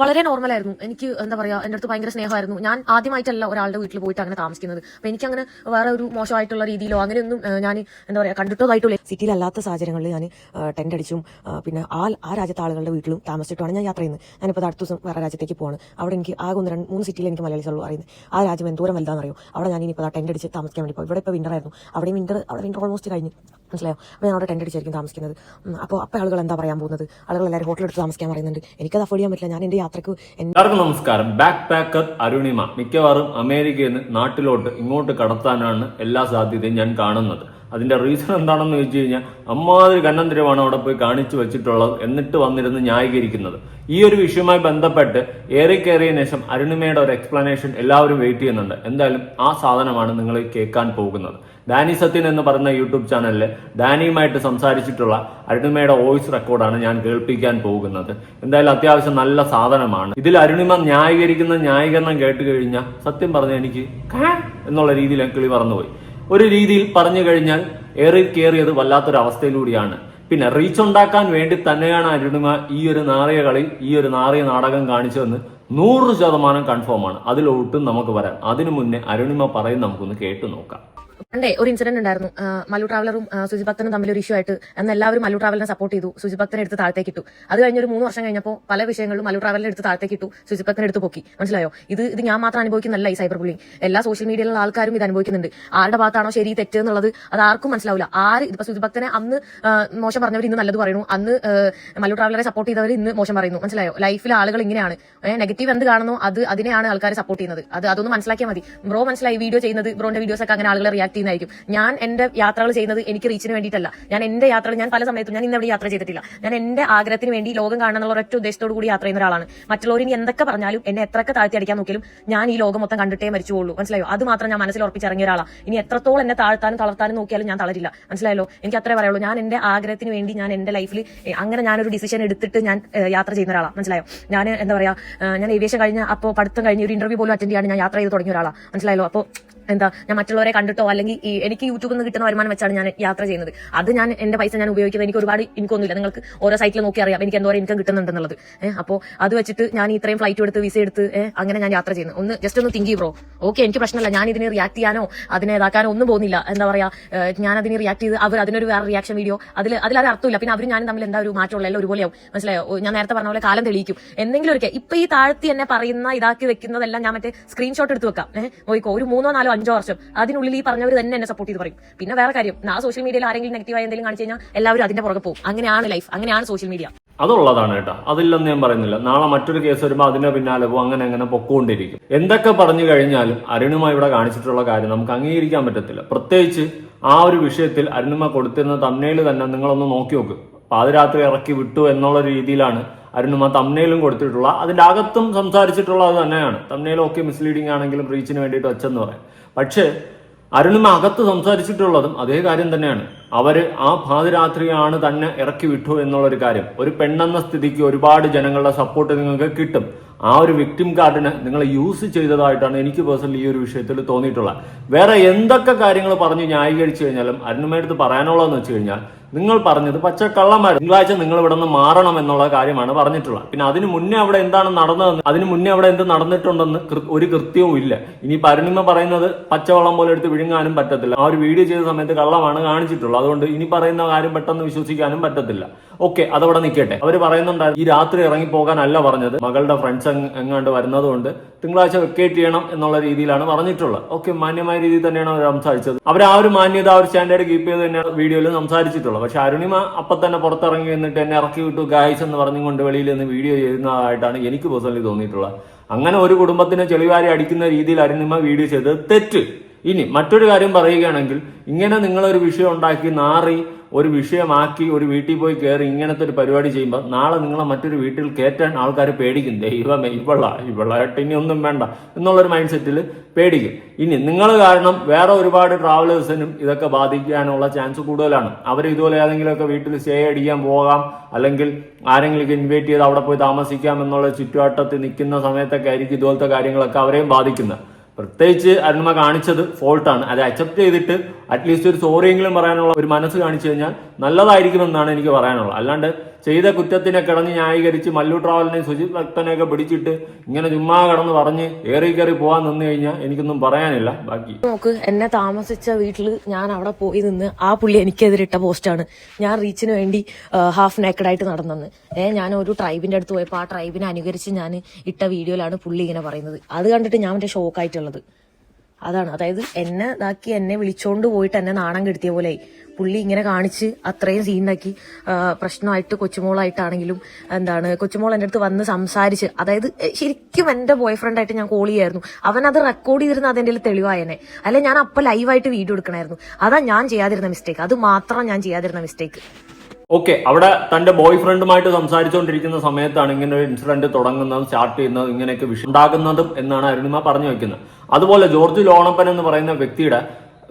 വളരെ നോർമൽ ആയിരുന്നു. എനിക്ക് എന്താ പറയാ എന്റെ അടുത്ത് ഭയങ്കര സ്നേഹമായിരുന്നു. ഞാൻ ആദ്യമായിട്ടല്ല ഒരാളുടെ വീട്ടിൽ പോയിട്ട് അങ്ങനെ താമസിക്കുന്നത്. അപ്പൊ എനിക്ക് അങ്ങനെ വേറെ ഒരു മോശമായിട്ടുള്ള രീതിയിലോ അങ്ങനെയൊന്നും ഞാൻ എന്താ പറയാ കണ്ടിട്ടതായിട്ടുള്ള സിറ്റിയിലല്ലാത്ത സാഹചര്യങ്ങളിൽ ഞാൻ ടെന്റ് അടിച്ചും പിന്നെ ആ ആ രാജ്യത്തെ ആളുകളുടെ വീട്ടിലും താമസിച്ചിട്ടാണ് ഞാൻ യാത്ര ചെയ്യുന്നത്. ഞാനിപ്പോൾ അടുത്ത ദിവസം വേറെ രാജ്യത്തേക്ക് പോകണം അവിടെ എനിക്ക് ആകെ ഒന്ന് രണ്ട് മൂന്ന് സിറ്റിയിൽ എനിക്ക് മലയാളി ഉള്ളൂ അറിയുന്നത് ആ രാജ്യം എന്തോരം വലുതാണെന്നറിയോ? അവിടെ ഞാൻ ഇനിയിപ്പോൾ ടെന്റ് അടിച്ച് താമസിക്കാൻ വേണ്ടി പോകും ഇവിടെ ഇപ്പോൾ വിന്റർ ആയിരുന്നു. അവിടെ വിന്റർ അവിടെ വിന്റർ ഓൾമോസ്റ്റ് കഴിഞ്ഞു. മനസ്സിലായോ? അപ്പോൾ ഞാൻ അവിടെ ടെന്റ് അടിച്ചായിരിക്കും താമസിക്കുന്നത്. അപ്പോൾ അപ്പോൾ ആളുകൾ എന്താ പറയാൻ പോകുന്നത്? ആളുകൾ എല്ലാവരും ഹോട്ടലെടുത്ത് താമസിക്കാൻ പറയുന്നുണ്ട്. എനിക്കത് അഫോർഡ് ചെയ്യാൻ പറ്റില്ല. ഞാൻ എന്റെ യാത്രയ്ക്ക് എല്ലാവർക്കും നമസ്കാരം. ബാക്ക് പാക്കർ അരുണിമ മിക്കവാറും അമേരിക്കയിൽ നിന്ന് നാട്ടിലോട്ട് ഇങ്ങോട്ട് കടത്താനാണ് എല്ലാ സാധ്യതയും ഞാൻ കാണുന്നത്. അതിന്റെ റീസൺ എന്താണെന്ന് വെച്ച് കഴിഞ്ഞാൽ അമ്മാതിരി കണ്ണന്തിരമാണ് അവിടെ പോയി കാണിച്ചു വെച്ചിട്ടുള്ളത് എന്നിട്ട് വന്നിരുന്ന് ന്യായീകരിക്കുന്നത്. ഈ ഒരു വിഷയവുമായി ബന്ധപ്പെട്ട് ഏറെ കയറിയ ശേഷം അരുണിമയുടെ ഒരു എക്സ്പ്ലനേഷൻ എല്ലാവരും വെയിറ്റ് ചെയ്യുന്നുണ്ട്. എന്തായാലും ആ സാധനമാണ് നിങ്ങൾ കേൾക്കാൻ പോകുന്നത്. ഡാനി സത്യൻ എന്ന് പറയുന്ന യൂട്യൂബ് ചാനലിൽ ഡാനിയുമായിട്ട് സംസാരിച്ചിട്ടുള്ള അരുണിമയുടെ വോയിസ് റെക്കോർഡാണ് ഞാൻ കേൾപ്പിക്കാൻ പോകുന്നത്. എന്തായാലും അത്യാവശ്യം നല്ല സാധനമാണ്. ഇതിൽ അരുണിമ ന്യായീകരിക്കുന്ന ന്യായീകരണം കേട്ട് കഴിഞ്ഞാൽ സത്യം പറഞ്ഞ എനിക്ക് എന്നുള്ള രീതിയിൽ കിളി പറന്നുപോയി. ഒരു രീതിയിൽ പറഞ്ഞു കഴിഞ്ഞാൽ ഏറി കയറിയത് വല്ലാത്തൊരു അവസ്ഥയിലൂടെയാണ് പിന്നെ റീച്ച് ഉണ്ടാക്കാൻ വേണ്ടി തന്നെയാണ് അരുണിമ ഈ ഒരു നാറിയ കളി ഈ ഒരു നാറിയ നാടകം കാണിച്ചതെന്ന് നൂറ് ശതമാനം കൺഫേം ആണ്. അതിലൊട്ടും നമുക്ക് വരാം. അതിനു മുന്നേ അരുണിമ പറയും നമുക്കൊന്ന് കേട്ടു നോക്കാം. പണ്ടേ ഒരു ഇൻസിഡന്റ് ഉണ്ടായിരുന്നു. മലു മല്ലു ട്രാവലറും സുജി ഭക്തനും തമ്മിൽ ഒരു ഇഷ്യൂ ആയിട്ട് അന്ന് എല്ലാവരും മല്ലു ട്രാവലിനെ സപ്പോർട്ട് ചെയ്തു. സുജി ഭക്തനെ എടുത്ത് താഴത്തേക്ക് ഇട്ടു. അത് കഴിഞ്ഞ ഒരു മൂന്ന് വർഷം കഴിഞ്ഞപ്പോൾ പല വിഷയങ്ങളും മല്ലു ട്രാവലിനെ എടുത്ത് താഴത്തേക്ക് ഇട്ടു. സുജി ഭക്തനെ എടുത്ത് പൊക്കി. മനസ്സിലായോ? ഇത് ഇത് ഞാൻ മാത്രം അനുഭവിക്കുന്നല്ല ഈ സൈബർ ബുള്ളിങ് എല്ലാ സോഷ്യൽ മീഡിയയിലുള്ള ആൾക്കാരും ഇത് അനുഭവിക്കുന്നുണ്ട്. ആരുടെ ഭാഗത്താണോ ശരി തെറ്റ് എന്നുള്ളത് അത് ആർക്കും മനസ്സിലാവില്ല. ആര് ഇപ്പൊ സുജി ഭക്തനെ അന്ന് മോശം പറഞ്ഞവർ ഇന്ന് നല്ലത് പറയുന്നു. അന്ന് മലു മല്ലു ട്രാവലറെ സപ്പോർട്ട് ചെയ്തവർ ഇന്ന് മോശം പറയുന്നു. മനസ്സിലായോ? ലൈഫിൽ ആളുകൾ ഇങ്ങനെയാണ്. നെഗറ്റീവ് എന്ത് കാണുന്നു അത് അതിനെയാണ് ആൾക്കാർ സപ്പോർട്ട് ചെയ്യുന്നത്. അത് അതൊന്ന് മനസ്സിലാക്കിയാൽ മതി. ബ്രോ മനസ്സിലായി? വീഡിയോ ചെയ്യുന്നത് ബ്രോന്റെ വീഡിയോസ് ഒക്കെ അങ്ങനെ ആളുകളെ റിയാക്ട് ചെയ്യുന്നതായിരിക്കും ഞാൻ എന്റെ യാത്രകൾ ചെയ്യുന്നത് എനിക്ക് റീച്ചിന് വേണ്ടിയിട്ടല്ല. ഞാൻ എന്റെ യാത്ര ഞാൻ പല സമയത്തും ഞാൻ ഇന്നവിടെ യാത്ര ചെയ്തിട്ടില്ല. ഞാൻ എന്റെ ആഗ്രഹത്തിന് വേണ്ടി ലോകം കാണാനുള്ള ഒറ്റ ഉദ്ദേശത്തോടു കൂടി യാത്ര ചെയ്യുന്ന ഒരാളാണ്. മറ്റുള്ളവർ ഇനി എന്തൊക്കെ പറഞ്ഞാലും എന്നെ എത്രയൊക്കെ താഴ്ത്തി അടിക്കാൻ നോക്കിയാലും ഞാൻ ഈ ലോകം മൊത്തം കണ്ടിട്ടേ മരിച്ചുള്ളൂ മനസ്സിലായോ? അത് മാത്രം ഞാൻ മനസ്സിൽ ഉറപ്പിച്ചിറങ്ങിയ ഒരാളാണ് ഇനി എത്രത്തോളം എന്നെ താഴ്ത്താനും തളർത്താനും നോക്കിയാലും ഞാൻ തളരില്ല. മനസ്സിലായല്ലോ? എനിക്ക് അത്രേ പറയുള്ളൂ ഞാൻ എന്റെ ആഗ്രഹത്തിന് വേണ്ടി ഞാൻ എന്റെ ലൈഫിൽ അങ്ങനെ ഞാനൊരു ഡിസിഷൻ എടുത്തിട്ട് ഞാൻ യാത്ര ചെയ്യുന്ന ഒരാളാണ് മനസ്സിലായോ? ഞാൻ എന്താ പറയാ ഞാൻ ഏവിയേഷൻ കഴിഞ്ഞ അപ്പോൾ പഠിത്തം കഴിഞ്ഞ ഒരു ഇന്റർവ്യൂ പോലും അറ്റൻഡ് ചെയ്യാൻ ഞാൻ യാത്ര ചെയ്ത് തുടങ്ങിയ ഒരാളാണ് മനസ്സിലായല്ലോ? അപ്പോൾ എന്താ ഞാൻ മറ്റുള്ളവരെ കണ്ടിട്ടോ അല്ലെങ്കിൽ എനിക്ക് യൂട്യൂബിൽ നിന്ന് കിട്ടുന്ന വരുമാനം വെച്ചാണ് ഞാൻ യാത്ര ചെയ്യുന്നത്. അത് ഞാൻ എന്റെ പൈസ ഞാൻ ഉപയോഗിക്കുന്നത് എനിക്ക് ഒരുപാട് എനിക്കൊന്നുമില്ല നിങ്ങൾക്ക് ഓരോ സൈറ്റിൽ നോക്കി അറിയാം. എനിക്ക് എന്തോരം ഇൻകം കിട്ടുന്നുണ്ടെന്നുള്ളത്. ഏഹ് അത് വെച്ചിട്ട് ഞാൻ ഇത്രയും ഫ്ലൈറ്റ് എടുത്ത് വിസ എടുത്ത് ഏഹ് അങ്ങനെ ഞാൻ യാത്ര ചെയ്യുന്നത് ഒന്ന് ജസ്റ്റ് ഒന്ന് തിങ്ക് ബ്രോ ഓക്കെ എനിക്ക് പ്രശ്നമല്ല. ഞാൻ ഇതിനെ റിയാക്ട് ചെയ്യാനോ അതിനെ ഇതാക്കാനോ ഒന്നും പോകുന്നില്ല. എന്താ പറയാ ഞാൻ അതിനെ റിയാക്ട് ചെയ്ത് അവർ അതിനൊരു വേറെ റിയാക്ഷൻ വീഡിയോ അതിൽ അതിലൊരു അർത്ഥമില്ല. പിന്നെ അവരും ഞാനും തമ്മിൽ എന്താ ഒരു മാറ്റമുള്ള എല്ലാം ഒരുപോലെയാവും. മനസ്സിലായോ? ഞാൻ നേരത്തെ പറഞ്ഞ പോലെ കാലം തെളിയിക്കും. എന്തെങ്കിലും ഒരു ഇപ്പൊ ഈ താഴ്ത്തി എന്നെ പറയുന്ന ഇതാക്കി വെക്കുന്നതെല്ലാം ഞാൻ മറ്റേ സ്ക്രീൻഷോട്ട് എടുത്ത് വെക്കാം. ഏഹ് ഒരു മൂന്നോ നാലോ അഞ്ചോ വർഷം. അതിനുള്ളിൽ ഈ പറഞ്ഞവർ തന്നെ എന്നെ സപ്പോർട്ട് ചെയ്ത് പറയും. പിന്നെ വേറെ കാര്യം ആ സോഷ്യൽ മീഡിയയിൽ ആരെങ്കിലും നെഗറ്റീവായ എന്തെങ്കിലും കാണിച്ചു കഴിഞ്ഞാൽ എല്ലാവരും അതിന്റെ പുറകെ പോകും. അങ്ങനെയാണ് ലൈഫ് അങ്ങനെയാണ് സോഷ്യൽ മീഡിയ അതുള്ളതാണ് കേട്ടോ. അതില്ലെന്ന് ഞാൻ പറയുന്നില്ല. നാളെ മറ്റൊരു കേസ് വരുമ്പോൾ അതിന്റെ പിന്നാലെ പോകും. അങ്ങനെ അങ്ങനെ പൊക്കോണ്ടിരിക്കും. എന്തൊക്കെ പറഞ്ഞു കഴിഞ്ഞാലും അരുണുമായി ഇവിടെ കാണിച്ചിട്ടുള്ള കാര്യം നമുക്ക് അംഗീകരിക്കാൻ പറ്റത്തില്ല. പ്രത്യേകിച്ച് ആ ഒരു വിഷയത്തിൽ അരുണിമ കൊടുത്തിരുന്ന തമ്മനയിൽ തന്നെ നിങ്ങളൊന്ന് നോക്കി നോക്ക്. പാതിരാത്രി ഇറക്കി വിട്ടു എന്നുള്ള രീതിയിലാണ് അരുണിമ തമ്മനയിലും കൊടുത്തിട്ടുള്ള അതിന്റെ അകത്തും സംസാരിച്ചിട്ടുള്ളത് തന്നെയാണ്. തമ്മനയിലും ഒക്കെ മിസ്ലീഡിംഗ് ആണെങ്കിലും റീച്ചിന് വേണ്ടിയിട്ട് വെച്ചെന്ന് പറയാം. പക്ഷേ അരുണിമ അകത്ത് സംസാരിച്ചിട്ടുള്ളതും അതേ കാര്യം തന്നെയാണ്. അവർ ആ പാതിരാത്രിയാണ് തന്നെ ഇറക്കി വിട്ടു എന്നുള്ളൊരു കാര്യം. ഒരു പെണ്ണെന്ന സ്ഥിതിക്ക് ഒരുപാട് ജനങ്ങളുടെ സപ്പോർട്ട് നിങ്ങൾക്ക് കിട്ടും. ആ ഒരു വിക്ടിം കാർഡിനെ നിങ്ങൾ യൂസ് ചെയ്തതായിട്ടാണ് എനിക്ക് പേഴ്സണലി ഈ ഒരു വിഷയത്തിൽ തോന്നിയിട്ടുള്ളത്. വേറെ എന്തൊക്കെ കാര്യങ്ങൾ പറഞ്ഞ് ന്യായീകരിച്ചു കഴിഞ്ഞാലും അരുണിമയടുത്ത് പറയാനുള്ളതെന്ന് വെച്ച് കഴിഞ്ഞാൽ നിങ്ങൾ പറഞ്ഞത് പച്ച കള്ളമാർ തിങ്കളാഴ്ച നിങ്ങൾ ഇവിടെ നിന്ന് മാറണം എന്നുള്ള കാര്യമാണ് പറഞ്ഞിട്ടുള്ളത്. പിന്നെ അതിന് മുന്നേ അവിടെ എന്താണ് നടന്നതെന്ന് അതിന് മുന്നേ അവിടെ എന്ത് നടന്നിട്ടുണ്ടെന്ന് ഒരു കൃത്യവും ഇല്ല. ഇനി അരുണിമ പറയുന്നത് പച്ചവെള്ളം പോലെ എടുത്ത് വിഴുങ്ങാനും പറ്റത്തില്ല. ആ ഒരു വീഡിയോ ചെയ്ത സമയത്ത് കള്ളമാണ് കാണിച്ചിട്ടുള്ളത്. അതുകൊണ്ട് ഇനി പറയുന്ന കാര്യം പെട്ടെന്ന് വിശ്വസിക്കാനും പറ്റത്തില്ല. ഓക്കെ അതവിടെ നിൽക്കട്ടെ. അവർ പറയുന്നുണ്ടായിരുന്നു ഈ രാത്രി ഇറങ്ങി പോകാനല്ല പറഞ്ഞത്. മകളുടെ ഫ്രണ്ട്സ് എങ്ങാണ്ട് വരുന്നതുകൊണ്ട് തിങ്കളാഴ്ച വെക്കേറ്റ് ചെയ്യണം എന്നുള്ള രീതിയിലാണ് പറഞ്ഞിട്ടുള്ളത്. ഓക്കെ മാന്യമായ രീതിയിൽ തന്നെയാണ് അവർ സംസാരിച്ചത്. അവർ ആ ഒരു മാന്യത ആ ഒരു സ്റ്റാൻഡേർഡ് കീപ്പ് ചെയ്ത് തന്നെ വീഡിയോയിൽ സംസാരിച്ചിട്ടുള്ളത്. പക്ഷെ അരുണിമ അപ്പൊ തന്നെ പുറത്തിറങ്ങി എന്നിട്ട് എന്നെ ഇറക്കി വിട്ടു ഗായ്സ് എന്ന് പറഞ്ഞുകൊണ്ട് വെളിയിൽ നിന്ന് വീഡിയോ ചെയ്യുന്നതായിട്ടാണ് എനിക്ക് പേഴ്സണലി തോന്നിയിട്ടുള്ളത്. അങ്ങനെ ഒരു കുടുംബത്തിനെ ചെളിവാരി അടിക്കുന്ന രീതിയിൽ അരുണിമ വീഡിയോ ചെയ്തത് തെറ്റ്. ഇനി മറ്റൊരു കാര്യം പറയുകയാണെങ്കിൽ ഇങ്ങനെ നിങ്ങളൊരു വിഷയം ഉണ്ടാക്കി നാറി ഒരു വിഷയമാക്കി ഒരു വീട്ടിൽ പോയി കയറി ഇങ്ങനത്തെ ഒരു പരിപാടി ചെയ്യുമ്പോൾ നാളെ നിങ്ങളെ മറ്റൊരു വീട്ടിൽ കയറ്റാൻ ആൾക്കാർ പേടിക്കും. ദൈവമേ ഇവള ഇവളായിട്ട് ഇനി ഒന്നും വേണ്ട എന്നുള്ളൊരു മൈൻഡ് സെറ്റിൽ പേടിക്കും. ഇനി നിങ്ങൾ കാരണം വേറെ ഒരുപാട് ട്രാവലേഴ്സിനും ഇതൊക്കെ ബാധിക്കാനുള്ള ചാൻസ് കൂടുതലാണ്. അവർ ഇതുപോലെ ഏതെങ്കിലുമൊക്കെ വീട്ടിൽ സ്റ്റേ അടിക്കാൻ പോകാം അല്ലെങ്കിൽ ആരെങ്കിലും ഇൻവൈറ്റ് ചെയ്ത് അവിടെ പോയി താമസിക്കാം എന്നുള്ള ചുറ്റുവട്ടത്തിൽ നിൽക്കുന്ന സമയത്തൊക്കെ ആയിരിക്കും ഇതുപോലത്തെ കാര്യങ്ങളൊക്കെ അവരെയും ബാധിക്കുന്നത്. പ്രത്യേകിച്ച് അരുണിമ കാണിച്ചത് ഫോൾട്ടാണ് അത് അക്സെപ്റ്റ് ചെയ്തിട്ട് അറ്റ്ലീസ്റ്റ് ഒരു സോറിയെങ്കിലും പറയാനുള്ള ഒരു മനസ്സ് കാണിച്ചു കഴിഞ്ഞാൽ നല്ലതായിരിക്കുമെന്നാണ് എനിക്ക് പറയാനുള്ളത്. അല്ലാണ്ട് ചെയ്ത കുറ്റത്തിനെ കിടന്ന് ന്യായീകരിച്ച് മല്ലു ട്രാവലിനെ സുജിത് ഭക്തനെയൊക്കെ പിടിച്ചിട്ട് ഇങ്ങനെ ചുമ്മാ കടന്ന് പറഞ്ഞ് ഏറി കയറി പോകാൻ നിന്ന് കഴിഞ്ഞാൽ എനിക്കൊന്നും പറയാനില്ല. ബാക്കി നോക്ക് എന്നെ താമസിച്ച വീട്ടിൽ ഞാൻ അവിടെ പോയി നിന്ന് ആ പുള്ളി എനിക്കെതിരെ ഇട്ട പോസ്റ്റാണ്. ഞാൻ റീച്ചിന് വേണ്ടി ഹാഫ് നേക്കഡായിട്ട് നടന്നെന്ന്. ഏ ഞാൻ ഒരു ട്രൈബിന്റെ അടുത്ത് പോയപ്പോൾ ആ ട്രൈബിനെ അനുകരിച്ച് ഞാൻ ഇട്ട വീഡിയോയിലാണ് പുള്ളി ഇങ്ങനെ പറയുന്നത്. അത് കണ്ടിട്ട് ഞാൻ മറ്റേ ഷോക്കായിട്ടുള്ളത് അതാണ്. അതായത് എന്നെ ഇതാക്കി എന്നെ വിളിച്ചോണ്ട് പോയിട്ട് എന്നെ നാണം കെടുത്തിയ പോലെ പുള്ളി ഇങ്ങനെ കാണിച്ച് അത്രയും സീനാക്കി പ്രശ്നമായിട്ട് കൊച്ചുമോളായിട്ടാണെങ്കിലും എന്താണ് കൊച്ചുമോൾ എന്റെ അടുത്ത് വന്ന് സംസാരിച്ച് അതായത് ശരിക്കും എന്റെ ബോയ് ഫ്രണ്ടായിട്ട് ഞാൻ കോൾ ചെയ്യായിരുന്നു. അവൻ അത് റെക്കോർഡ് ചെയ്തിരുന്ന അതിന്റെ തെളിവായനെ. അല്ലെ ഞാൻ അപ്പം ലൈവായിട്ട് വീഡിയോ എടുക്കണമായിരുന്നു അതാ ഞാൻ ചെയ്യാതിരുന്ന മിസ്റ്റേക്ക് അത് മാത്രം ഞാൻ ചെയ്യാതിരുന്ന മിസ്റ്റേക്ക് ഓക്കെ അവിടെ തന്റെ ബോയ് ഫ്രണ്ടുമായിട്ട് സംസാരിച്ചുകൊണ്ടിരിക്കുന്ന സമയത്താണ് ഇങ്ങനെ ഒരു ഇൻസിഡന്റ് തുടങ്ങുന്നതും സ്റ്റാർട്ട് ചെയ്യുന്നതും ഇങ്ങനെയൊക്കെ വിഷയം ഉണ്ടാകുന്നതും എന്നാണ് അരുണിമ പറഞ്ഞു വെക്കുന്നത്. അതുപോലെ ജോർജ് ലോണപ്പൻ എന്ന് പറയുന്ന വ്യക്തിയുടെ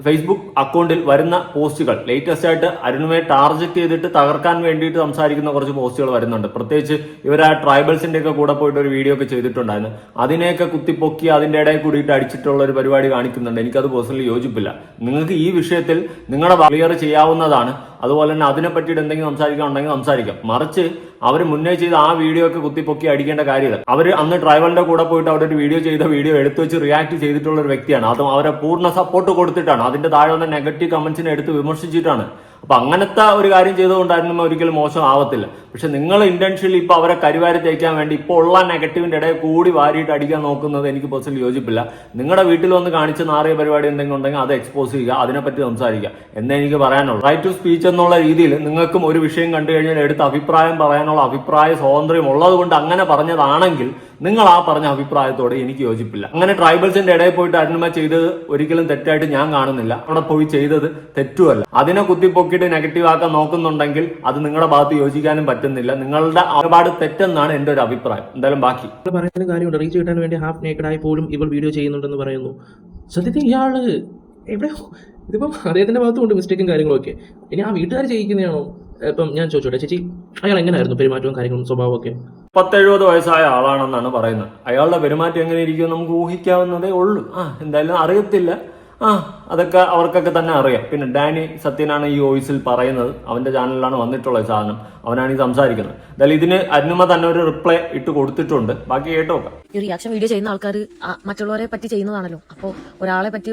ഫേസ്ബുക്ക് അക്കൗണ്ടിൽ വരുന്ന പോസ്റ്റുകൾ. ലേറ്റസ്റ്റ് ആയിട്ട് അരുണിമയെ ടാർഗറ്റ് ചെയ്തിട്ട് തകർക്കാൻ വേണ്ടിയിട്ട് സംസാരിക്കുന്ന കുറച്ച് പോസ്റ്റുകൾ വരുന്നുണ്ട്. പ്രത്യേകിച്ച് ഇവർ ആ ട്രൈബൽസിന്റെ ഒക്കെ കൂടെ പോയിട്ട് ഒരു വീഡിയോ ഒക്കെ ചെയ്തിട്ടുണ്ടായിരുന്നു. അതിനെയൊക്കെ കുത്തിപ്പൊക്കി അതിന്റെ ഇടയിൽ കൂടിയിട്ട് അടിച്ചിട്ടുള്ള ഒരു പരിപാടി കാണിക്കുന്നുണ്ട്. എനിക്കത് പേഴ്സണലി യോജിപ്പില്ല. നിങ്ങൾക്ക് ഈ വിഷയത്തിൽ നിങ്ങളുടെ ക്ലിയർ ചെയ്യാവുന്നതാണ്. അതുപോലെ തന്നെ അതിനെ പറ്റിയിട്ട് എന്തെങ്കിലും സംസാരിക്കാൻ ഉണ്ടെങ്കിൽ സംസാരിക്കാം. മറിച്ച് അവർ മുന്നേ ചെയ്ത ആ വീഡിയോ ഒക്കെ കുത്തിപ്പൊക്കി അടിക്കേണ്ട കാര്യമില്ല. അവർ അന്ന് ട്രൈബലിന്റെ കൂടെ പോയിട്ട് അവിടെ ഒരു വീഡിയോ ചെയ്ത വീഡിയോ എടുത്തു വെച്ച് റിയാക്ട് ചെയ്തിട്ടുള്ള ഒരു വ്യക്തിയാണ്. അതും അവരെ പൂർണ സപ്പോർട്ട് കൊടുത്തിട്ടാണ്. അതിന്റെ താഴെ വന്ന നെഗറ്റീവ് കമന്റ്സിനെ എടുത്ത് വിമർശിച്ചിട്ടാണ്. അപ്പൊ അങ്ങനത്തെ ഒരു കാര്യം ചെയ്തുകൊണ്ടായിരുന്നു ഒരിക്കലും മോശം ആവത്തില്ല. പക്ഷെ നിങ്ങൾ ഇന്റൻഷ്യലി ഇപ്പൊ അവരെ കരിവാരി തേക്കാൻ വേണ്ടി ഇപ്പോൾ ഉള്ള നെഗറ്റീവിന്റെ ഇടയിൽ കൂടി വാരിയിട്ട് അടിക്കാൻ നോക്കുന്നത് എനിക്ക് പേഴ്സണലി യോജിപ്പില്ല. നിങ്ങളുടെ വീട്ടിൽ വന്ന് കാണിച്ച നാറിയ പരിപാടി എന്തെങ്കിലും ഉണ്ടെങ്കിൽ അത് എക്സ്പോസ് ചെയ്യുക അതിനെപ്പറ്റി സംസാരിക്കുക. എന്നേ എനിക്ക് പറയാനുള്ളൂ. റൈറ്റ് ടു സ്പീച്ച് എന്നുള്ള രീതിയിൽ നിങ്ങൾക്കും ഒരു വിഷയം കണ്ടു കഴിഞ്ഞാൽ എടുത്ത് അഭിപ്രായം പറയാനുള്ള അഭിപ്രായ സ്വാതന്ത്ര്യം ഉള്ളതുകൊണ്ട് അങ്ങനെ പറഞ്ഞതാണെങ്കിൽ നിങ്ങൾ ആ പറഞ്ഞ അഭിപ്രായത്തോട് എനിക്ക് യോജിപ്പില്ല. അങ്ങനെ ട്രൈബൽസിന്റെ ഇടയിൽ പോയിട്ട് അരുണിമ ചെയ്തത് ഒരിക്കലും തെറ്റായിട്ട് ഞാൻ കാണുന്നില്ല. അവിടെ പോയി ചെയ്തത് തെറ്റുമല്ല. അതിനെ കുത്തിപ്പൊക്കിയിട്ട് നെഗറ്റീവ് ആക്കാൻ നോക്കുന്നുണ്ടെങ്കിൽ അത് നിങ്ങളുടെ ഭാഗത്ത് യോജിക്കാനും പറ്റുന്നില്ല. നിങ്ങളുടെ ഒരുപാട് തെറ്റെന്നാണ് എന്റെ ഒരു അഭിപ്രായം. എന്തായാലും ബാക്കി. പറയുന്ന കാര്യമുണ്ട്. റീച്ച് കിട്ടാൻ വേണ്ടി ഹാഫ് നേക്കഡായി പോലും ഇവൾ വീഡിയോ ചെയ്യുന്നുണ്ടെന്ന് പറയുന്നു. സത്യത്തിൽ ഇയാൾ എവിടെ ഇതിപ്പം അദ്ദേഹത്തിന്റെ ഭാഗത്തുണ്ട് മിസ്റ്റേക്കും കാര്യങ്ങളൊക്കെ. ഇനി ആ വീട്ടുകാർ ചെയ്യിക്കുന്നതാണോ? ഇപ്പം ഞാൻ ചോദിച്ചോട്ടെ. ചേച്ചി അയാൾ എങ്ങനെയായിരുന്നു പെരുമാറ്റവും കാര്യങ്ങളും സ്വഭാവം ഒക്കെ പത്തെഴുപത് വയസ്സായ ആളാണെന്നാണ് പറയുന്നത്. അയാളുടെ പെരുമാറ്റം എങ്ങനെ ഇരിക്കും നമുക്ക് ഊഹിക്കാവുന്നതേ ഉള്ളൂ. ആ എന്തായാലും അറിയത്തില്ല. ആ അതൊക്കെ അവർക്കൊക്കെ തന്നെ അറിയാം. പിന്നെ ഡാനി സത്യനാണ് ഈ വോയിസിൽ പറയുന്നത്. അവന്റെ ചാനലിലാണ് വന്നിട്ടുള്ള സാധനം. അവനാണ് ഈ സംസാരിക്കുന്നത്. എന്തായാലും ഇതിന് അരുണിമ തന്നെ ഒരു റിപ്ലൈ ഇട്ട് കൊടുത്തിട്ടുണ്ട്. ബാക്കി കേട്ടോക്കാം ഈ റിയാക്ഷൻ വീഡിയോ ചെയ്യുന്ന ആൾക്കാർ മറ്റുള്ളവരെ പറ്റി ചെയ്യുന്നതാണല്ലോ. അപ്പോൾ ഒരാളെ പറ്റി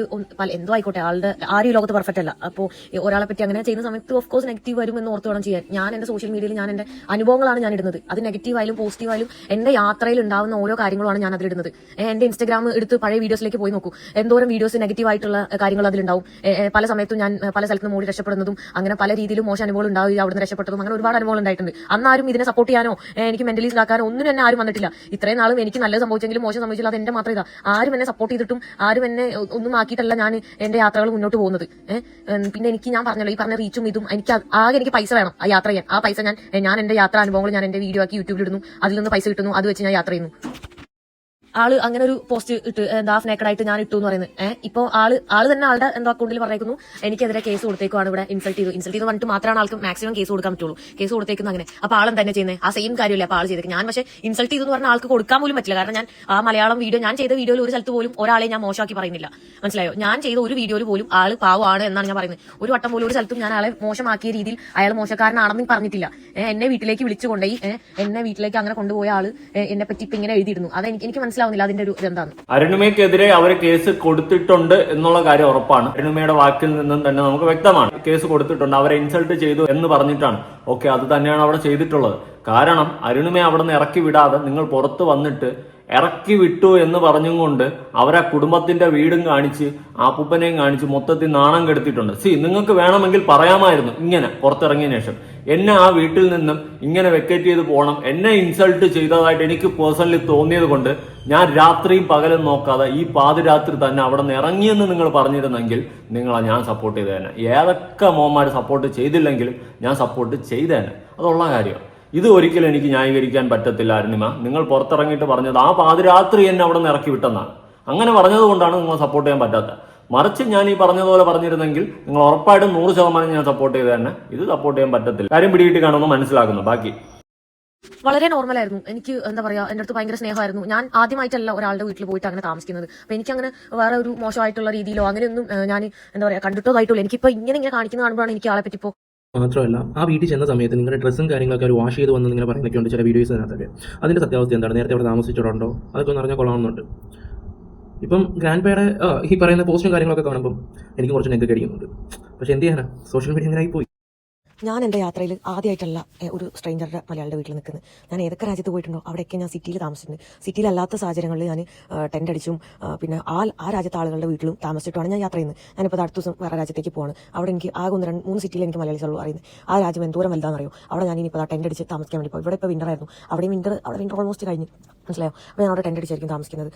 എന്തോ ആയിക്കോട്ടെ ആളുടെ ആരും ലോകത്ത് പെർഫെക്റ്റ് അല്ല. അപ്പോൾ ഒരാളെ പറ്റി അങ്ങനെ ചെയ്യുന്ന സമയത്ത് ഓഫ് കോഴ്സ് നെഗറ്റീവ് വരും എന്ന് ഓർത്ത് വേണം ചെയ്യാൻ. ഞാൻ എന്റെ സോഷ്യൽ മീഡിയയിൽ ഞാൻ എന്റെ അനുഭവങ്ങളാണ് ഞാൻ ഇടുന്നത്. അത് നെഗറ്റീവ് ആയാലും പോസിറ്റീവ് ആയാലും എന്റെ യാത്രയിൽ ഉണ്ടാവുന്ന ഓരോ കാര്യങ്ങളുമാണ് ഞാൻ അതിലിടുന്നത്. എന്റെ ഇൻസ്റ്റാഗ്രാം എടുത്ത് പഴയ വീഡിയോസിലേക്ക് പോയി നോക്കൂ. എന്തോരം വീഡിയോസ് നെഗറ്റീവ് ആയിട്ടുള്ള കാര്യങ്ങൾ അതിലുണ്ടാവും. പല സമയത്തും ഞാൻ പല സ്ഥലത്ത് നിന്ന് മൂടി രക്ഷപ്പെടുന്നതും അങ്ങനെ പല രീതിയിലും മോശം അനുഭവം ഉണ്ടാവുക അവിടുന്ന് രക്ഷപ്പെട്ടതും അങ്ങനെ ഒരുപാട് അനുഭവം ഉണ്ടായിട്ടുണ്ട്. അന്നാരും ഇതിനെ സപ്പോർട്ട് ചെയ്യാനോ എനിക്ക് മെന്റലി ഇതാക്കാനോ ഒന്നും എന്നെ ആരും വന്നിട്ടില്ല. ഇത്രയും നാളും എനിക്ക് നല്ല സംഭവിച്ചെങ്കിലും മോശം സംഭവിച്ചില്ല അത് എന്റെ മാത്രം ഇതാ. ആരും എന്നെ സപ്പോർട്ട് ചെയ്തിട്ടും ആരും എന്നെ ഒന്നും ആക്കിയിട്ടല്ല ഞാൻ എന്റെ യാത്രകൾ മുന്നോട്ട് പോകുന്നത്. പിന്നെ എനിക്ക് ഞാൻ പറഞ്ഞല്ലോ ഈ പറഞ്ഞ റീച്ചും ഇതും എനിക്ക് ആകെ എനിക്ക് പൈസ വേണം ആ യാത്ര ചെയ്യാൻ. ആ പൈസ ഞാൻ ഞാൻ എന്റെ യാത്രാ അനുഭവങ്ങൾ ഞാൻ എന്റെ വീഡിയോ ആക്കി യൂട്യൂബിൽ ഇടുന്നു. അതിൽ നിന്ന് പൈസ കിട്ടുന്നു അത് വെച്ച് ഞാൻ യാത്ര ചെയ്യുന്നു. ആൾ അങ്ങനെ ഒരു പോസ്റ്റ് ഇട്ട് എന്താ ഹാഫ് ഞാൻ ഇട്ടു എന്ന് പറയുന്നത്. ഏഹ് ഇപ്പോൾ ആൾ ആൾ തന്നെ ആളുടെ എന്തോ അക്കൗണ്ടിൽ പറഞ്ഞേക്കുന്നു എനിക്കെതിരെ കേസ് കൊടുത്തേക്കുവാണ് ഇവിടെ ഇൻസൾട്ട് ചെയ്തു ഇൻസൾട്ട് ചെയ്ത് പറഞ്ഞിട്ട് മാത്രമാണ് ആൾക്ക് മാക്സിമം കേസ് കൊടുക്കാൻ പറ്റുള്ളൂ. കേസ് കൊടുത്തേക്കുന്നത് അങ്ങനെ. അപ്പൊ ആളും തന്നെ ചെയ്യുന്നത് ആ സെയിം കാര്യമില്ല അപ്പൊ ആൾ ചെയ്തേക്ക് ഞാൻ പക്ഷേ ഇൻസൾട്ട് ചെയ്തു എന്ന് പറഞ്ഞാൽ ആൾക്ക് കൊടുക്കാൻ പോലും പറ്റില്ല. കാരണം ഞാൻ ആ മലയാളം വീഡിയോ ഞാൻ ചെയ്ത വീഡിയോയിൽ ഒരു സ്ഥലത്ത് പോലും ഒരാളെ ഞാൻ മോശമാക്കി പറയുന്നില്ല. മനസ്സിലായോ? ഞാൻ ചെയ്ത ഒരു വീഡിയോയിൽ പോലും ആൾ പാവമാണ് എന്നാണ് ഞാൻ പറയുന്നത്. ഒരു വട്ടം പോലും ഒരു സ്ഥലത്തും ഞാൻ ആളെ മോശമാക്കിയ രീതിയിൽ അയാൾ മോശക്കാരനാണെന്ന് പറഞ്ഞിട്ടില്ല. എന്നെ വീട്ടിലേക്ക് വിളിച്ചു കൊണ്ടുപോയി. എന്നെ വീട്ടിലേക്ക് അങ്ങനെ കൊണ്ടുപോയ ആൾ എന്നെ പറ്റി ഇപ്പൊ ഇങ്ങനെ എഴുതിയിരുന്നു അത് എനിക്ക് എനിക്ക് മനസ്സിലാവുന്നില്ല. അതിന്റെ ഒരു ഇതെന്താന്ന്. അരുണിമയ്ക്കെതിരെ അവർ കേസ് കൊടുത്തിട്ടുണ്ട് എന്നുള്ള കാര്യം ഉറപ്പാണ്. അരുണിമയുടെ വാക്കിൽ നിന്നും തന്നെ നമുക്ക് വ്യക്തമാണ്. കേസ് കൊടുത്തിട്ടുണ്ട് അവരെ ഇൻസൾട്ട് ചെയ്തു എന്ന് പറഞ്ഞിട്ടാണ്. ഓക്കെ അത് തന്നെയാണ് അവിടെ ചെയ്തിട്ടുള്ളത്. കാരണം അരുണിമയെ അവിടെ നിന്ന് ഇറക്കി വിടാതെ നിങ്ങൾ പുറത്ത് വന്നിട്ട് ഇറക്കി വിട്ടു എന്ന് പറഞ്ഞും കൊണ്ട് അവരെ കുടുംബത്തിന്റെ വീടും കാണിച്ച് ആപ്പൂപ്പനെയും കാണിച്ച് മൊത്തത്തിൽ നാണം കെടുത്തിട്ടുണ്ട് സി നിങ്ങൾക്ക് വേണമെങ്കിൽ പറയാമായിരുന്നു ഇങ്ങനെ പുറത്തിറങ്ങിയ ശേഷം. എന്നെ ആ വീട്ടിൽ നിന്നും ഇങ്ങനെ വെക്കേറ്റ് ചെയ്ത് പോകണം. എന്നെ ഇൻസൾട്ട് ചെയ്തതായിട്ട് എനിക്ക് പേഴ്സണലി തോന്നിയത് കൊണ്ട് ഞാൻ രാത്രിയും പകലും നോക്കാതെ ഈ പാതിരാത്രി തന്നെ അവിടെ നിന്ന് ഇറങ്ങിയെന്ന് നിങ്ങൾ പറഞ്ഞിരുന്നെങ്കിൽ നിങ്ങളെ ഞാൻ സപ്പോർട്ട് ചെയ്തേനെ. ഏതൊക്കെ മോന്മാർ സപ്പോർട്ട് ചെയ്തില്ലെങ്കിലും ഞാൻ സപ്പോർട്ട് ചെയ്തേനെ. അതുള്ള കാര്യം. ഇത് ഒരിക്കലും എനിക്ക് ന്യായീകരിക്കാൻ പറ്റത്തില്ല അരുണിമ. നിങ്ങൾ പുറത്തിറങ്ങിയിട്ട് പറഞ്ഞത് ആ പാതിരാത്രി എന്നെ അവിടെ നിന്ന് ഇറക്കി വിട്ടെന്നാണ്. അങ്ങനെ പറഞ്ഞത് കൊണ്ടാണ് നിങ്ങൾ സപ്പോർട്ട് ചെയ്യാൻ പറ്റാത്തത്. മറിച്ച് ഞാൻ ഈ പറഞ്ഞതുപോലെ പറഞ്ഞിരുന്നെങ്കിൽ നിങ്ങൾ ഉറപ്പായിട്ടും നൂറ് ശതമാനം ഞാൻ സപ്പോർട്ട് ചെയ്ത് തന്നെ ഇത് സപ്പോർട്ട് ചെയ്യാൻ പറ്റത്തില്ല. കാര്യം പിടികിട്ടി കാണുമെന്ന് മനസ്സിലാക്കുന്നു. ബാക്കി. വളരെ നോർമൽ ആയിരുന്നു. എനിക്ക് എന്താ പറയാ എന്റെ അടുത്ത് ഭയങ്കര സ്നേഹമായിരുന്നു. ഞാൻ ആദ്യമായിട്ടല്ല ഒരാളുടെ വീട്ടിൽ പോയിട്ട് അങ്ങനെ താമസിക്കുന്നത്. അപ്പൊ എനിക്ക് അങ്ങനെ വേറെ ഒരു മോശമായിട്ടുള്ള രീതിയിലോ അങ്ങനെയൊന്നും ഞാൻ എന്താ പറയാ കണ്ടിട്ടോ ആയിട്ടുള്ളൂ ഇപ്പൊ ഇങ്ങനെ ഇങ്ങനെ കാണിക്കുന്ന കാണുമ്പോഴാണ് എനിക്ക് ആളെ പറ്റി ഇപ്പോ മാത്രമല്ല ആ വീട്ടിൽ ചെന്ന സമയത്ത് നിങ്ങളുടെ ഡ്രസ്സും കാര്യങ്ങളൊക്കെ ഒരു വാഷ് ചെയ്ത് വന്ന് നിങ്ങൾ പറയുന്നൊക്കെയുണ്ട് ചില വീഡിയോസ് അതിനകത്തൊക്കെ അതിന്റെ സത്യാവസ്ഥ എന്താണ്? നേരത്തെ അവിടെ താമസിച്ചിട്ടുണ്ടോ അതൊക്കെ ഒന്ന് അറിഞ്ഞാൽ കൊള്ളാമെന്നുണ്ട് ഇപ്പം ഗ്രാൻഡ് പേയുടെ ഈ പറയുന്ന പോസ്റ്റും കാര്യങ്ങളൊക്കെ കാണുമ്പം എനിക്ക് കുറച്ച് നെഗ്ഗൊക്കെ കടിക്കുന്നുണ്ട് പക്ഷെ എന്ത് ചെയ്യാനാ? സോഷ്യൽ മീഡിയ അങ്ങനെ ആയിപ്പോയി. ഞാൻ എന്റെ യാത്രയിൽ ആദ്യമായിട്ടല്ല ഒരു സ്ട്രേഞ്ചറുടെ മലയാളിയുടെ വീട്ടിൽ നിൽക്കുന്നത് ഞാൻ ഏതൊക്കെ രാജ്യത്ത് പോയിട്ടുണ്ടോ അവിടെയൊക്കെ ഞാൻ സിറ്റിയിൽ താമസിച്ചിട്ടുണ്ട് സിറ്റിയിലല്ലാത്ത സാഹചര്യങ്ങളിൽ ഞാൻ ടെന്റ് അടിച്ചും പിന്നെ ആ ആ രാജ്യത്തെ ആളുകളുടെ വീട്ടിലും താമസിച്ചിട്ടാണ് ഞാൻ യാത്ര ചെയ്യുന്നത് ഞാനിപ്പോൾ അടുത്ത ദിവസം വേറെ രാജ്യത്തേക്ക് പോവാണ്. അവിടെ എനിക്ക് ആകെ ഒന്ന് രണ്ട് മൂന്ന് സിറ്റിയിൽ എനിക്ക് മലയാളി ഉള്ളൂ അറിയുന്നത് ആ രാജ്യം എന്തോരം വലുതാണെന്നറിയോ അവിടെ ഞാൻ ഇനിയിപ്പോൾ ടെന്റ് അടിച്ച് താമസിക്കാൻ വേണ്ടി പോയി ഇവിടെ ഇപ്പോൾ വിന്റർ ആയിരുന്നു. അവിടെയും വിന്റർ അവിടെ വിന്റർ ഓൾമോസ്റ്റ് കഴിഞ്ഞു. മനസ്സിലായോ? അപ്പോൾ ഞാൻ അവിടെ ടെന്റ് അടിച്ചായിരിക്കും താമസിക്കുന്നത്.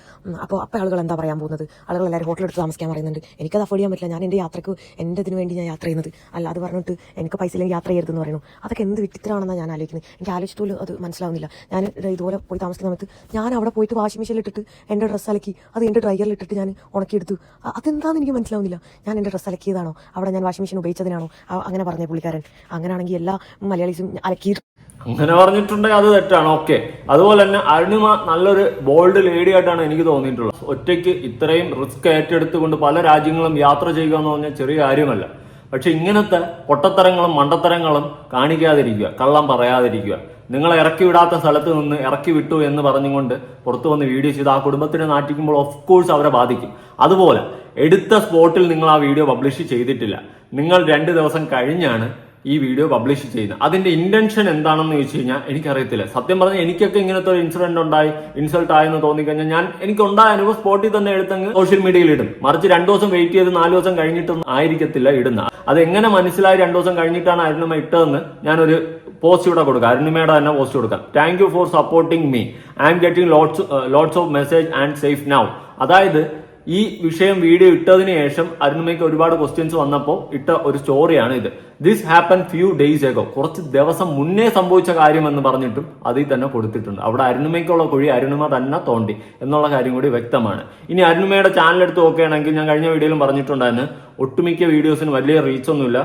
അപ്പോൾ അപ്പോൾ ആളുകൾ എന്താ പറയാൻ പോകുന്നത്? ആളുകൾ എല്ലാവരും ഹോട്ടലെടുത്ത് താമസിക്കാൻ പറയുന്നുണ്ട്. എനിക്കത് അഫോർഡ് ചെയ്യാൻ പറ്റില്ല. ഞാൻ എന്റെ യാത്രയ്ക്ക് എന്റെ ഇതിന് വേണ്ടി ഞാൻ യാത്ര ചെയ്യുന്നത്. അല്ല അത് പറഞ്ഞിട്ട് എനിക്ക് പൈസ ഇല്ലെങ്കിൽ യാത്ര ചെയ്യരുതെന്ന് പറയുന്നു. അതൊക്കെ എന്ത് വിട്ടിത്തരാണെന്നാണ് ഞാൻ ആലോചിക്കുന്നത്. എനിക്ക് ആലോചിച്ചിട്ടുള്ളൂ അത് മനസ്സിലാവുന്നില്ല. ഞാൻ ഇത് ഇതുപോലെ പോയി താമസിക്കുന്ന സമയത്ത് ഞാൻ അവിടെ പോയിട്ട് വാഷിംഗ് മെഷീനിൽ ഇട്ടിട്ട് എന്റെ ഡ്രസ്സ് അലക്കി അത് എന്റെ ഡ്രയറിൽ ഇട്ടിട്ട് ഞാൻ ഉണക്കിയെടുത്തു. അതെന്താണെന്ന് എനിക്ക് മനസ്സിലാവുന്നില്ല. ഞാൻ എന്റെ ഡ്രസ്സ് അലക്കിയതാണോ? അവിടെ ഞാൻ വാഷിംഗ് മെഷീൻ ഉപയോഗിച്ചതിനാണോ? അങ്ങനെ പറഞ്ഞ പുള്ളിക്കാരൻ. അങ്ങനെയാണെങ്കിൽ എല്ലാ മലയാളീസും അലക്കി അങ്ങനെ പറഞ്ഞിട്ടുണ്ടെങ്കിൽ അത് തെറ്റാണ്. ഓക്കെ അതുപോലെ തന്നെ അരുണിമ നല്ലൊരു ബോൾഡ് ലേഡി ആയിട്ടാണ് എനിക്ക് തോന്നിയിട്ടുള്ളത്. ഒറ്റയ്ക്ക് ഇത്രയും റിസ്ക് ഏറ്റെടുത്തുകൊണ്ട് പല രാജ്യങ്ങളും യാത്ര ചെയ്യുക എന്ന് പറഞ്ഞാൽ ചെറിയ കാര്യമല്ല. പക്ഷെ ഇങ്ങനത്തെ പൊട്ടത്തരങ്ങളും മണ്ടത്തരങ്ങളും കാണിക്കാതിരിക്കുക കള്ളം പറയാതിരിക്കുക. നിങ്ങൾ ഇറക്കി വിടാത്ത സ്ഥലത്ത് നിന്ന് ഇറക്കി വിട്ടു എന്ന് പറഞ്ഞുകൊണ്ട് പുറത്തു വന്ന് വീഡിയോ ചെയ്ത് ആ കുടുംബത്തിനെ നാട്ടിക്കുമ്പോൾ ഓഫ് കോഴ്സ് അവരെ ബാധിക്കും. അതുപോലെ എടുത്ത സ്പോട്ടിൽ നിങ്ങൾ ആ വീഡിയോ പബ്ലിഷ് ചെയ്തിട്ടില്ല. നിങ്ങൾ രണ്ട് ദിവസം കഴിഞ്ഞാണ് ഈ വീഡിയോ പബ്ലിഷ് ചെയ്യുന്നത്. അതിന്റെ ഇന്റൻഷൻ എന്താണെന്ന് ചോദിച്ചു കഴിഞ്ഞാൽ എനിക്കറിയത്തില്ല. സത്യം പറഞ്ഞാൽ എനിക്കൊക്കെ ഇങ്ങനത്തെ ഒരു ഇൻസിഡന്റ് ഉണ്ടായി ഇൻസൾട്ട് ആയെന്ന് തോന്നിക്കഴിഞ്ഞാൽ ഞാൻ എനിക്ക് ഉണ്ടായ അനുഭവം സ്പോട്ടിൽ തന്നെ എടുത്തങ്ങ് സോഷ്യൽ മീഡിയയിൽ ഇടും. മറിച്ച് രണ്ടു ദിവസം വെയിറ്റ് ചെയ്ത് നാല് ദിവസം കഴിഞ്ഞിട്ടൊന്നും ആയിരിക്കത്തില്ല ഇടുന്ന. അത് എങ്ങനെ മനസ്സിലായി രണ്ടു ദിവസം കഴിഞ്ഞിട്ടാണ് അരുണിമ ഇട്ടതെന്ന് ഞാനൊരു പോസ്റ്റ് ഇവിടെ കൊടുക്കാം. അരുണിമയുടെ തന്നെ പോസ്റ്റ് കൊടുക്കാം. Thank you for supporting me I am getting lots lots of message and safe now അതായത് ഈ വിഷയം വീഡിയോ ഇട്ടതിന് ശേഷം അരുണിമയ്ക്ക് ഒരുപാട് ക്വസ്റ്റ്യൻസ് വന്നപ്പോൾ ഇട്ട ഒരു സ്റ്റോറിയാണ് ഇത്. This happen few days ago കുറച്ച് ദിവസം മുന്നേ സംഭവിച്ച കാര്യം എന്ന് പറഞ്ഞിട്ടും അതിൽ തന്നെ കൊടുത്തിട്ടുണ്ട്. അവിടെ അരുണിമയ്ക്കുള്ള കുഴി അരുണിമ തന്നെ തോണ്ടി എന്നുള്ള കാര്യം കൂടി വ്യക്തമാണ്. ഇനി അരുണിമയുടെ ചാനൽ എടുത്ത് നോക്കുകയാണെങ്കിൽ ഞാൻ കഴിഞ്ഞ വീഡിയോയിലും പറഞ്ഞിട്ടുണ്ടായിരുന്നു. ഒട്ടുമിക്ക വീഡിയോസിന് വലിയ റീച്ച് ഒന്നുമില്ല.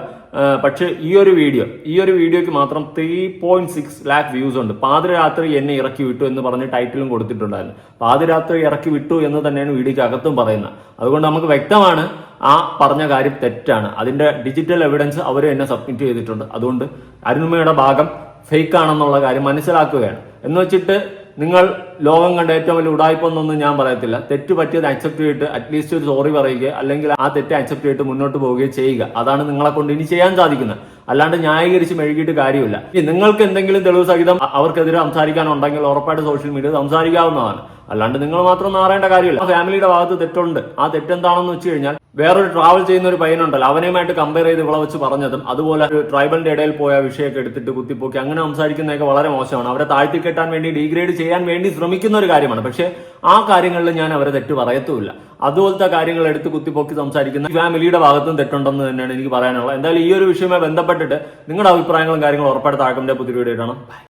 പക്ഷേ ഈ ഒരു വീഡിയോ ഈ ഒരു വീഡിയോയ്ക്ക് മാത്രം three point six lakh views ഉണ്ട്. പാതിരാത്രി എന്നെ ഇറക്കി വിട്ടു എന്ന് പറഞ്ഞ് ടൈറ്റിലും കൊടുത്തിട്ടുണ്ടായിരുന്നു. പാതിരാത്രി ഇറക്കി വിട്ടു എന്ന് തന്നെയാണ് വീഡിയോക്ക് അകത്തും പറയുന്നത്. അതുകൊണ്ട് നമുക്ക് വ്യക്തമാണ് ആ പറഞ്ഞ കാര്യം തെറ്റാണ്. അതിന്റെ ഡിജിറ്റൽ എവിഡൻസ് അവർ എന്നെ സബ്മിറ്റ് ചെയ്തിട്ടുണ്ട്. അതുകൊണ്ട് അരുണിമയുടെ ഭാഗം ഫേക്ക് ആണെന്നുള്ള കാര്യം മനസ്സിലാക്കുകയാണ്. എന്ന് വെച്ചിട്ട് നിങ്ങൾ ലോകം കണ്ട ഏറ്റവും വലിയ ഉടായ്പൊന്നൊന്നും ഞാൻ പറയത്തില്ല. തെറ്റ് പറ്റിയത് അക്സെപ്റ്റ് ചെയ്തിട്ട് അറ്റ്ലീസ്റ്റ് ഒരു സോറി പറയുക അല്ലെങ്കിൽ ആ തെറ്റ് അക്സെപ്റ്റ് ചെയ്തിട്ട് മുന്നോട്ട് പോവുകയും ചെയ്യുക. അതാണ് നിങ്ങളെ കൊണ്ട് ഇനി ചെയ്യാൻ സാധിക്കുന്നത്. അല്ലാണ്ട് ന്യായീകരിച്ച് മെഴുകിയിട്ട് കാര്യമില്ല. ഇനി നിങ്ങൾക്ക് എന്തെങ്കിലും തെളിവ് സഹിതം അവർക്കെതിരെ സംസാരിക്കാനുണ്ടെങ്കിൽ ഉറപ്പായിട്ട് സോഷ്യൽ മീഡിയ സംസാരിക്കാവുന്നതാണ്. അല്ലാണ്ട് നിങ്ങൾ മാത്രം മാറേണ്ട കാര്യമില്ല. ആ ഫാമിലിയുടെ ഭാഗത്ത് തെറ്റുണ്ട്. ആ തെറ്റെന്താണെന്ന് വെച്ച് കഴിഞ്ഞാൽ വേറൊരു ട്രാവൽ ചെയ്യുന്ന ഒരു പയ്യനുണ്ടല്ലോ. അവനെയുമായിട്ട് കമ്പയർ ചെയ്ത് ഇവിടെ വെച്ച് പറഞ്ഞതും അതുപോലെ ഒരു ട്രൈബലിന്റെ ഇടയിൽ പോയ വിഷയമൊക്കെ എടുത്തിട്ട് കുത്തിപ്പോക്കി അങ്ങനെ സംസാരിക്കുന്നതൊക്കെ വളരെ മോശമാണ്. അവരെ താഴ്ത്തി കെട്ടാൻ വേണ്ടി ഡീഗ്രേഡ് ചെയ്യാൻ വേണ്ടി ശ്രമിക്കുന്ന ഒരു കാര്യമാണ്. പക്ഷേ ആ കാര്യങ്ങളിൽ ഞാൻ അവരെ തെറ്റ് പറയത്തുമില്ല. അതുപോലത്തെ കാര്യങ്ങൾ എടുത്ത് കുത്തിപ്പോക്കി സംസാരിക്കുന്ന ഫാമിലിയുടെ ഭാഗത്തും തെറ്റുണ്ടെന്ന് തന്നെയാണ് എനിക്ക് പറയാനുള്ളത്. എന്തായാലും ഈ ഒരു വിഷയവുമായി ബന്ധപ്പെട്ടിട്ട് നിങ്ങളുടെ അഭിപ്രായങ്ങളും കാര്യങ്ങളും ഉറപ്പായിട്ട് താഴെ പുതിയ വീഡിയോ ഇടണം.